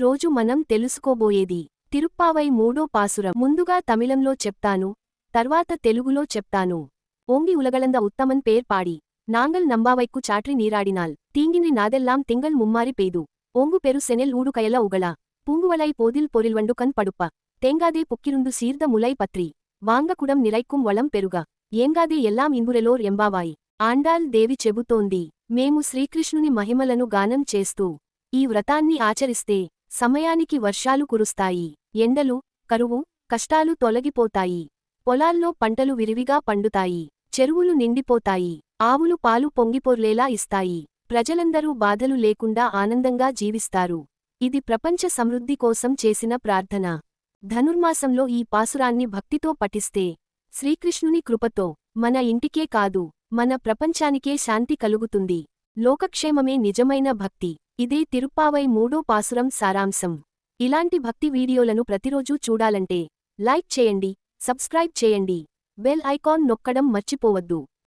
రోజు మనం తెలుసుకోబోయేది తిరుప్పావై మూడో పాసురం. ముందుగా తమిళంలో చెప్తాను తర్వాత తెలుగులో చెప్తాను. ఓంగి ఉలగలంద ఉత్తమన్ పేర్ పాడి. నాంగల్ నంబావైకు చాట్రి నీరాడినాల్. తీంగిని నాదెల్లాం తింగల్ ముమ్మారి పేదు. ఓంగు పెరు సెనెల్ ఊడుకయల ఉగళ. పూంగువలై పోదిల్ పొరిల్వండు కన్ పడుప్ప తేంగాదే పుక్కిరుండు సీర్ద ములై పత్రి. వాంగకుడం నిలైక్కుం వళం పెరుగ. ఏంగాదే ఎల్లాం ఇంగురెలోర్ ఎంబావాయి. ఆండాల్ దేవి చెబుతోంది మేము శ్రీకృష్ణుని మహిమలను గానం చేస్తూ ఈ వ్రతాన్ని ఆచరిస్తే సమయానికి వర్షాలు కురుస్తాయి ఎండలు కరువు కష్టాలు తొలగిపోతాయి. పొలాల్లో పంటలు విరివిగా పండుతాయి చెరువులు నిండిపోతాయి ఆవులు పాలు పొంగిపొర్లేలా ఇస్తాయి. ప్రజలందరూ బాధలు లేకుండా ఆనందంగా జీవిస్తారు. ఇది ప్రపంచ సమృద్ధి కోసం చేసిన ప్రార్థన. ధనుర్మాసంలో ఈ పాసురాన్ని భక్తితో పఠిస్తే శ్రీకృష్ణుని కృపతో మన ఇంటికే కాదు మన ప్రపంచానికే శాంతి కలుగుతుంది. లోకక్షేమమే నిజమైన భక్తి. ఇదే తిరుప్పావై మూడో పాసురం సారాంశం. ఇలాంటి భక్తి వీడియోలను ప్రతిరోజూ చూడాలంటే లైక్ చేయండి సబ్స్క్రైబ్ చేయండి బెల్ ఐకాన్ నొక్కడం మర్చిపోవద్దు.